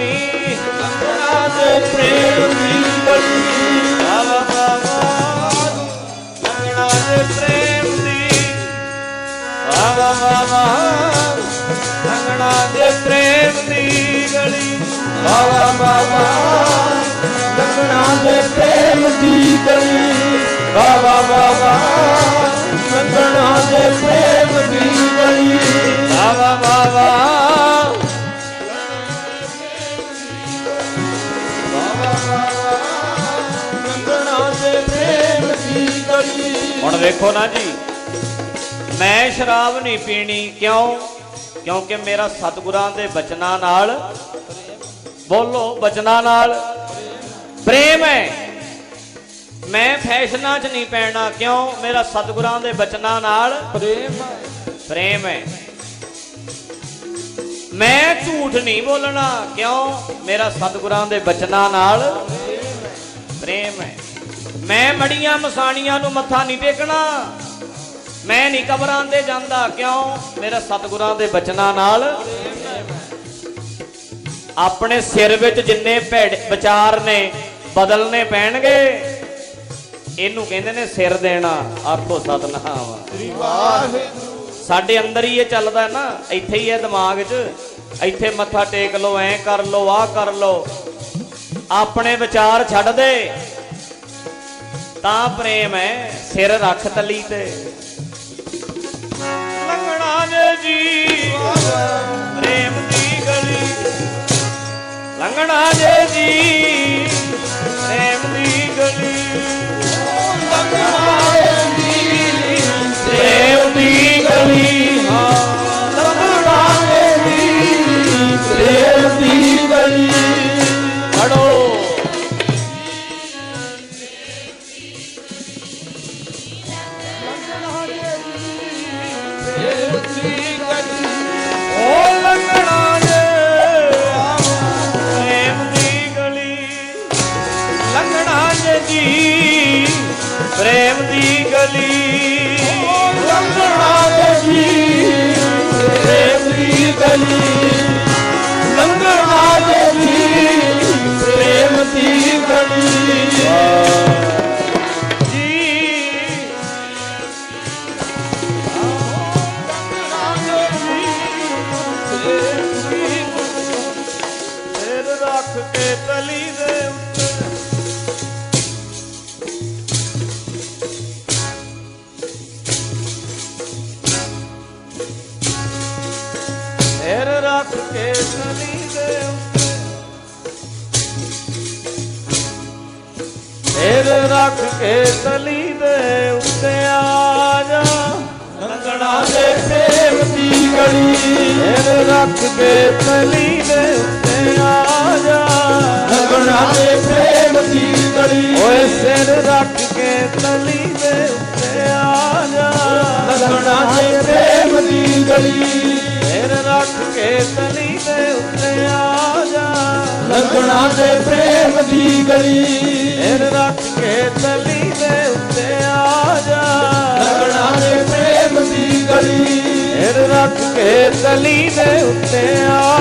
ਦੀ ਲੰਗਣਾ ਦੇ ਪ੍ਰੇਮ ਦੀ ਗਲੀ ਵਾਵਾ ਵਾਵਾ ਲੰਗਣਾ ਦੇ ਪ੍ਰੇਮ ਦੀ ਵਾਵਾ ਵਾਵਾ ਲੰਗਣਾ ਹੁਣ ਵੇਖੋ ਨਾ ਜੀ ਮੈਂ ਸ਼ਰਾਬ ਨਹੀਂ ਪੀਣੀ ਕਿਉਂ? ਕਿਉਂਕਿ ਮੇਰਾ ਸਤਿਗੁਰਾਂ ਦੇ ਬਚਨਾਂ ਨਾਲ ਬੋਲੋ ਬਚਨਾਂ ਨਾਲ ਪ੍ਰੇਮ ਹੈ। ਮੈਂ ਫੈਸ਼ਨਾਂ 'ਚ ਨਹੀਂ ਪੈਣਾ ਕਿਉਂ? ਮੇਰਾ ਸਤਿਗੁਰਾਂ ਦੇ ਬਚਨਾਂ ਨਾਲ ਪ੍ਰੇਮ ਪ੍ਰੇਮ ਹੈ। ਮੈਂ ਝੂਠ ਨਹੀਂ ਬੋਲਣਾ ਕਿਉਂ? ਮੇਰਾ ਸਤਿਗੁਰਾਂ ਦੇ ਬਚਨਾਂ ਨਾਲ ਪ੍ਰੇਮ ਹੈ। ਮੈਂ ਮੜੀਆਂ ਮਸਾਣੀਆਂ ਨੂੰ ਮੱਥਾ ਨਹੀਂ ਟੇਕਣਾ। ਮੈਂ ਨਹੀਂ ਕਬਰਾਂ ਦੇ ਜਾਂਦਾ, ਕਿਉਂ? ਮੇਰੇ ਸਤਿਗੁਰਾਂ ਦੇ ਬਚਨਾਂ ਨਾਲ। ਆਪਣੇ ਸਿਰ ਵਿੱਚ ਜਿੰਨੇ ਭੈੜ ਵਿਚਾਰ ਨੇ, ਬਦਲਨੇ ਪੈਣਗੇ। ਇਹਨੂੰ ਕਹਿੰਦੇ ਨੇ ਸਿਰ ਦੇਣਾ, ਆਖੋ ਸਤਨਾਮ। ਵਾਹਿਗੁਰੂ ਸਾਡੇ ਅੰਦਰ ਹੀ ਇਹ ਚੱਲਦਾ ਨਾ, ਇੱਥੇ ਹੀ ਹੈ ਦਿਮਾਗ 'ਚ, ਇੱਥੇ ਮੱਥਾ ਟੇਕ ਲਓ, ਐ ਕਰ ਲਓ, ਆਹ ਕਰ ਲਓ। ਆਪਣੇ ਵਿਚਾਰ ਛੱਡ ਦੇ। ਤਾਂ ਪ੍ਰੇਮ ਹੈ ਸਿਰ ਰੱਖ ਤਲੀ ਤੇ। ਲੰਗਣਾ ਜੇ ਜੀ ਪ੍ਰੇਮ ਦੀ ਗਲੀ। ਲੰਗਣਾ ਜੇ ਜੀ ਦੀ ਕੇ ਤਲੀ ਦੇ ਉੱਤੇ ਸਿਰ ਰੱਖ ਕੇ ਤਲੀ ਦੇ ਉੱਤੇ ਆ ਜਾ। ਲੰਗਣਾ ਦੇ ਪ੍ਰੇਮ ਦੀ ਗਲੀ। ਸਿਰ ਰੱਖ ਕੇ ਤਲੀ ਦੇ ਉੱਤੇ ਆ ਜਾ। ਲੰਗਣਾ ਦੇ ਪ੍ਰੇਮ ਦੀ ਗਲੀ। ਓਏ ਸਿਰ ਰੱਖ ਕੇ ਤਲੀ ਦੇ ਉੱਤੇ ਆ ਜਾ। ਲੰਗਣਾ ਦੇ ਪ੍ਰੇਮ ਦੀ ਗਲੀ। ਸਿਰ ਰੱਖ ਕੇ ਤਲੀ ਦੇ ਉੱਤੇ ਆ ਜਾ। ਲੰਗਣਾ ਦੇ ਪ੍ਰੇਮ ਦੀ ਗਲੀ। ਸਿਰ ਰੱਖ ਕੇ ਤਲੀ ਦੇ ਉੱਤੇ ਆ ਜਾ। ਲੰਗਣਾ ਦੇ ਪ੍ਰੇਮ ਦੀ ਗਲੀ। ਸਿਰ ਰੱਖ ਕੇ ਤਲੀ ਦੇ ਉੱਤੇ ਆ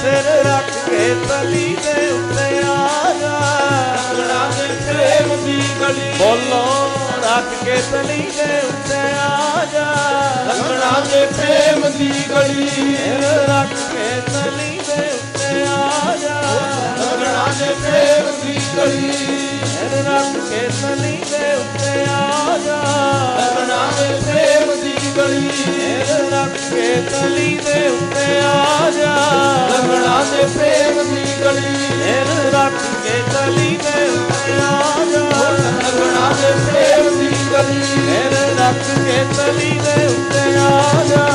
ਸਿਰ ਰੱਖ ਕੇ ਤਲੀ ਦੇ ਉੱਤੇ ਆ ਜਾ। ਲੰਗਣਾ ਪ੍ਰੇਮ ਦੀ ਗਲੀ ਬੋਲੋ, ਰੱਖ ਕੇ ਤਲੀ ਦੇ ਉੱਤੇ ਆ ਜਾ। ਲੰਗਣਾ ਦੇ ਪ੍ਰੇਮ ਦੀ ਗਲੀ ਸਿਰ ਰੱਖ ਕੇ ਤਲੀ ਦੇ ਉੱਤੇ ਆ ਜਾ। ਲੰਗਣਾ ਦੇ ਪ੍ਰੇਮ ਦੀ ਗਲੀ ਸਿਰ ਰੱਖ ਕੇ ਤਲੀ ਦੇ ਉੱਤੇ ਆ ਜਾ। ਸਿਰ ਰੱਖ ਕੇ ਤਲੀ ਦੇ ਉੱਤੇ ਆ ਜਾ। ਲੰਗਣਾ ਦੇ ਪ੍ਰੇਮ ਦੀ ਗਲੀ ਸਿਰ ਰੱਖ ਕੇ ਕਲੀ ਦੇ ਉੱਤੇ ਆ ਜਾ। ਲੰਗਣਾ ਦੇ ਪ੍ਰੇਮ ਦੀ ਗਲੀ ਸਿਰ ਰੱਖ ਕੇ ਤਲੀ ਦੇ ਉੱਤੇ ਆ ਜਾ।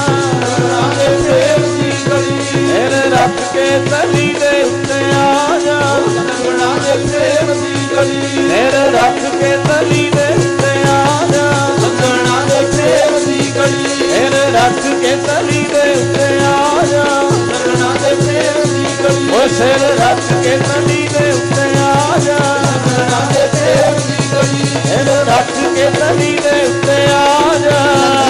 ਲੰਗਣਾ ਦੇ ਪ੍ਰੇਮ ਦੀ ਗਲੀ ਸਿਰ ਰੱਖ ਕੇ ਤਲੀ ਦੇ ਉੱਤੇ ਆ ਜਾ। ਲੰਗਣਾ ਦੇ ਪ੍ਰੇਮ ਦੀ ਗਲੀ ਸਿਰ ਰੱਖ ਕੇ ਤਲੀ ਦੇ ਸਿਰ ਰੱਖ ਕੇ ਤਲੀ ਦੇ ਉੱਤੇ ਆ ਜਾ। ਲੰਗਣਾ ਦੇ ਪ੍ਰੇਮ ਦੀ ਸਿਰ ਰੱਖ ਕੇ ਤਲੀ ਦੇ ਉੱਤੇ ਆ ਜਾ।